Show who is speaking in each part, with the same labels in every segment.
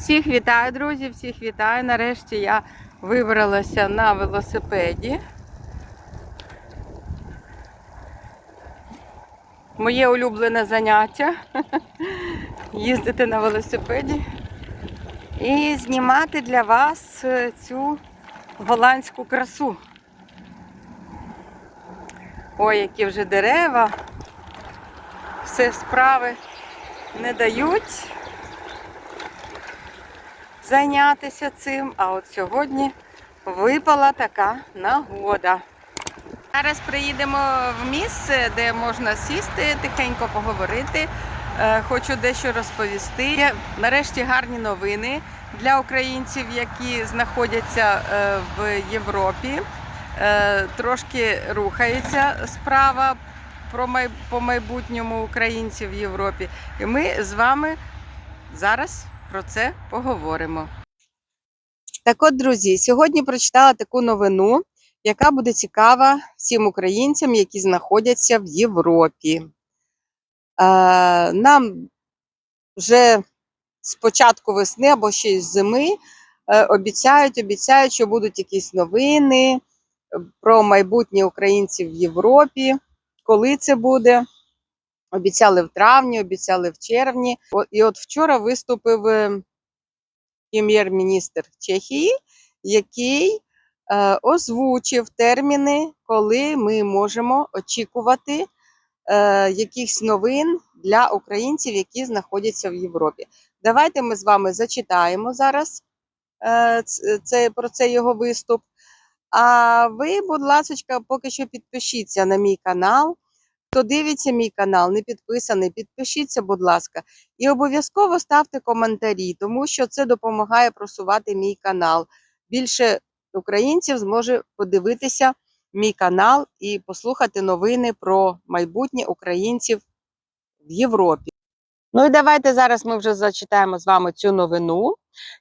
Speaker 1: Всіх вітаю, друзі, всіх вітаю. Нарешті я вибралася на велосипеді. Моє улюблене заняття їздити на велосипеді і знімати для вас е, цю голландську красу. Ой, які вже дерева. Все справи не дають зайнятися цим. А от сьогодні випала така нагода. Зараз приїдемо в місце, де можна сісти, тихенько поговорити. Е, Хочу дещо розповісти. Є нарешті гарні новини для українців, які знаходяться е, в Європі. Е, Трошки рухається справа про по майбутньому українців в Європі. І ми з вами зараз про це поговоримо. Так от, друзі, сьогодні прочитала таку новину, яка буде цікава всім українцям, які знаходяться в Європі. Е, нам вже з початку весни або ще з зими е, обіцяють, обіцяють, що будуть якісь новини е, про майбутнє українців в Європі. Коли це буде? Обіцяли в травні, обіцяли в червні. І от вчора виступив е, прем'єр-міністр Чехії, який е, озвучив терміни, коли ми можемо очікувати е, якихось новин для українців, які знаходяться в Європі. Давайте ми з вами зачитаємо зараз це, про це його виступ. А ви, будь ласка, поки що підпишіться на мій канал. Хто дивиться мій канал, не підписаний, підпишіться, будь ласка, і обов'язково ставте коментарі, тому що це допомагає просувати мій канал. Більше українців зможе подивитися мій канал і послухати новини про майбутнє українців в Європі. Ну і давайте зараз ми вже зачитаємо з вами цю новину,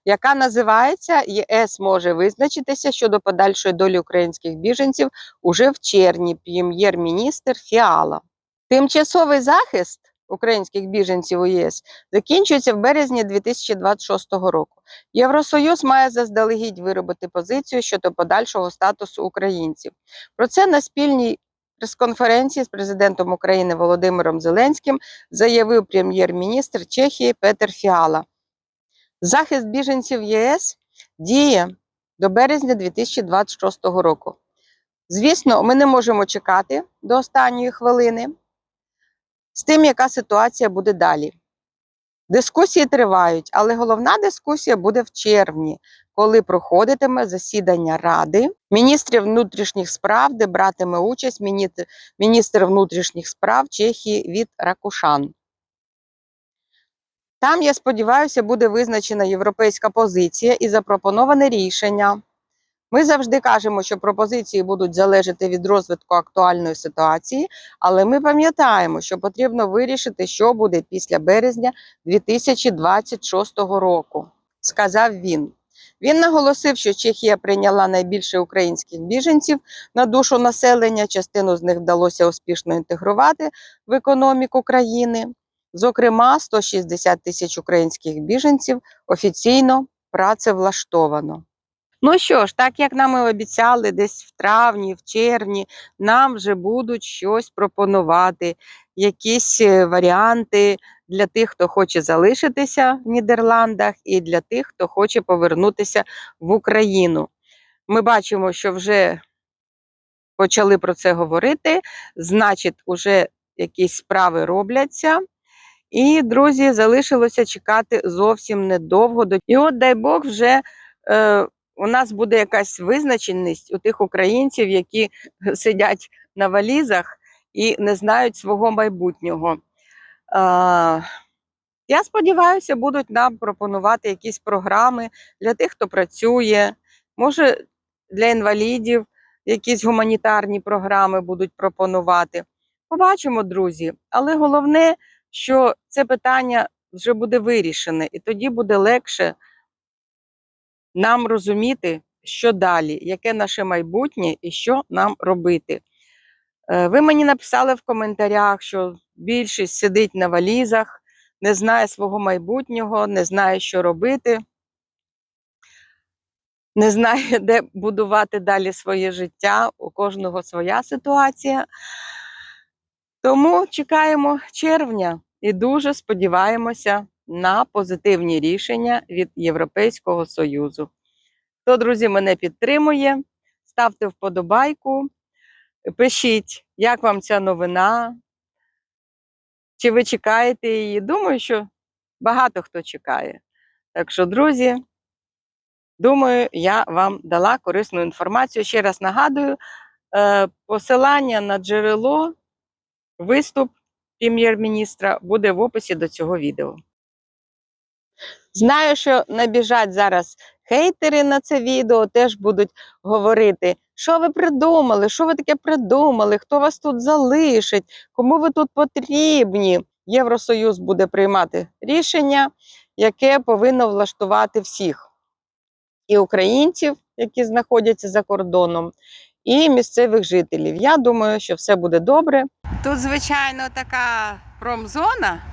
Speaker 1: яка називається ЄС може визначитися щодо подальшої долі українських біженців уже в червні. Прем'єр-міністр Фіала. Тимчасовий захист українських біженців у ЄС закінчується в березні 2026 року. Євросоюз має заздалегідь виробити позицію щодо подальшого статусу українців. Про це на спільній прес-конференції з президентом України Володимиром Зеленським заявив прем'єр-міністр Чехії Петер Фіала. Захист біженців ЄС діє до березня 2026 року. Звісно, ми не можемо чекати до останньої хвилини з тим, яка ситуація буде далі. Дискусії тривають, але головна дискусія буде в червні, коли проходитиме засідання Ради міністрів внутрішніх справ, де братиме участь міністр, внутрішніх справ Чехії від Ракушан. Там, я сподіваюся, буде визначена європейська позиція і запропоноване рішення. Ми завжди кажемо, що пропозиції будуть залежати від розвитку актуальної ситуації, але ми пам'ятаємо, що потрібно вирішити, що буде після березня 2026 року, сказав він. Він наголосив, що Чехія прийняла найбільше українських біженців на душу населення. Частину з них вдалося успішно інтегрувати в економіку країни. Зокрема, 160 тисяч українських біженців офіційно працевлаштовано. Ну що ж, так як нам і обіцяли, десь в травні, в червні нам вже будуть щось пропонувати, якісь е, варіанти для тих, хто хоче залишитися в Нідерландах, і для тих, хто хоче повернутися в Україну. Ми бачимо, що вже почали про це говорити, значить, уже якісь справи робляться. І, друзі, залишилося чекати зовсім недовго. І от дай Бог вже е, у нас буде якась визначеність у тих українців, які сидять на валізах і не знають свого майбутнього. Е, я сподіваюся, будуть нам пропонувати якісь програми для тих, хто працює, може для інвалідів якісь гуманітарні програми будуть пропонувати. Побачимо, друзі. Але головне, що це питання вже буде вирішене, і тоді буде легше нам розуміти, що далі, яке наше майбутнє і що нам робити. Е, Ви мені написали в коментарях, що більшість сидить на валізах, не знає свого майбутнього, не знає, що робити. не знає, де будувати далі своє життя. У кожного своя ситуація. Тому чекаємо червня і дуже сподіваємося на позитивні рішення від Європейського Союзу. Хто, друзі, мене підтримує, ставте вподобайку, пишіть, як вам ця новина, чи ви чекаєте її. Думаю, що багато хто чекає. Так що, друзі, думаю, я вам дала корисну інформацію. Ще раз нагадую, е, посилання на джерело, виступ прем'єр-міністра буде в описі до цього відео. Знаю, що набіжать зараз хейтери на це відео, теж будуть говорити, що ви придумали, що ви таке придумали, хто вас тут залишить, кому ви тут потрібні. Євросоюз буде приймати рішення, яке повинно влаштувати всіх і українців, які знаходяться за кордоном, і місцевих жителів. Я думаю, що все буде добре. Тут, звичайно, така промзона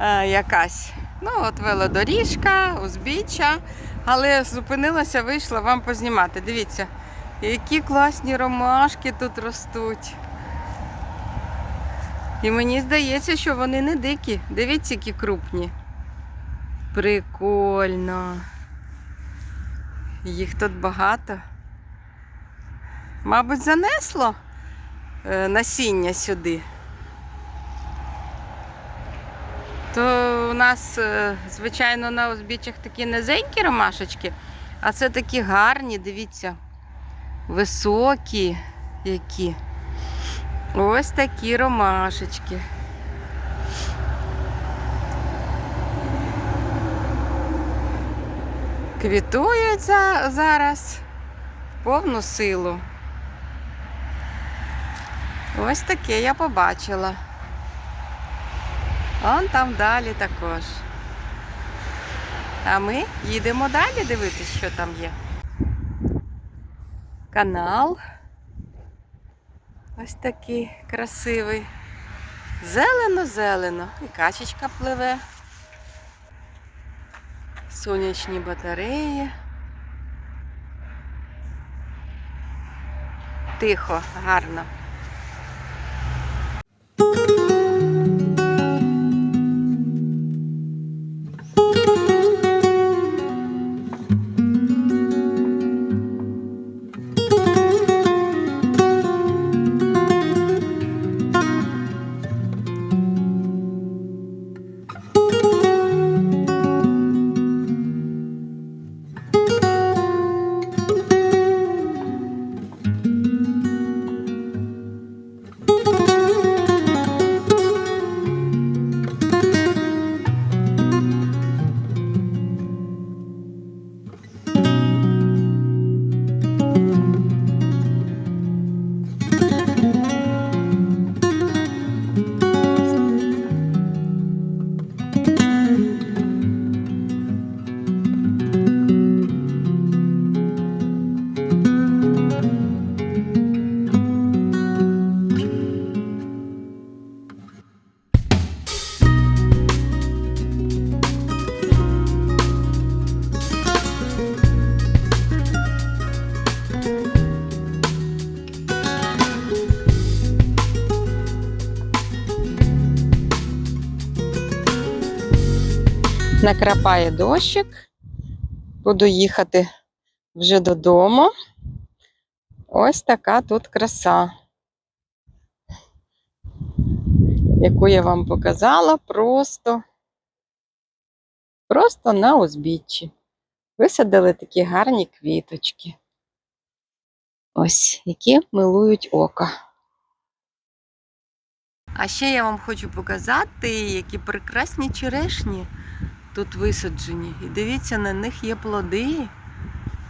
Speaker 1: е, якась. Ну, от велодоріжка, узбіччя, але зупинилася, вийшла вам познімати. Дивіться, які класні ромашки тут ростуть. І мені здається, що вони не дикі. Дивіться, які крупні. Прикольно. Їх тут багато. Мабуть, занесло е, насіння сюди. То у нас, е, звичайно, на узбіччях такі низенькі ромашечки, а це такі гарні, дивіться, високі які. Ось такі ромашечки. Квітують зараз в повну силу. Ось таке я побачила. Он там далі також. А ми їдемо далі дивитись, що там є. Канал. Ось такий красивий. Зелено-зелено. І качечка пливе. Сонячні батареї. Тихо, гарно. Накрапає дощик. Буду їхати вже додому. Ось така тут краса, яку я вам показала просто, просто на узбіччі. Висадили такі гарні квіточки. Ось, які милують око. А ще я вам хочу показати, які прекрасні черешні тут висаджені. І дивіться, на них є плоди.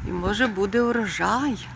Speaker 1: І може буде урожай.